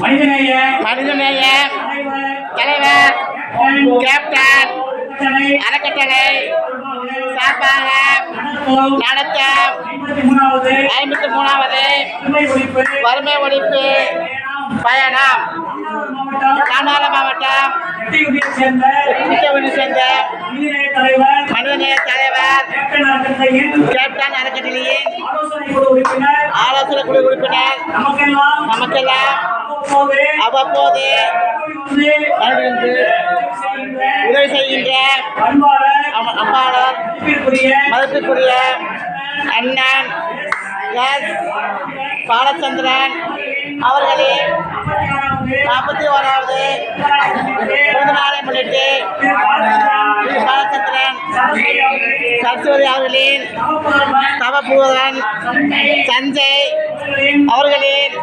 மனிதநேய மனிதநேய தலைவர் கேப்டன் அறக்கட்டளை சார்பாக நடத்த ஐம்பத்தி மூணாவது வறுமை ஒழிப்பு பயணம். ராமநாதபுரம் மாவட்டம் சேர்ந்த மனிதநேய தலைவர் கேப்டன் அறக்கட்டளையின் நமக்கெல்லாம் அவ்வப்போது உதவி செய்கின்ற அம்மாளர் மதிப்பிற்குரிய அண்ணன் எஸ் பாலச்சந்திரன் அவர்களின் நாற்பத்தி ஓராவது பிறந்த நாளை முன்னிட்டு சரஸ்வதி அவர்களின் தவபூதன் சஞ்சய் அவர்களின்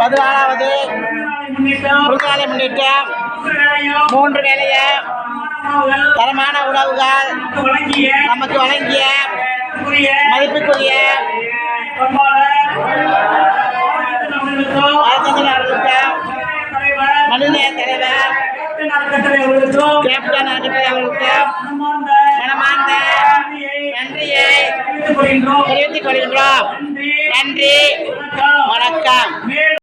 பதினாலாவது பிறந்த முன்னிட்டு மூன்று நிலைய தரமான உணவுகள் நமக்கு வழங்கிய மதிப்புக்குரிய மனிதநேய தலைவர் கேப்டன் அவர்களுக்கு தெரிவித்துக் கொள்கின்றோம் நன்றி. வணக்கம்.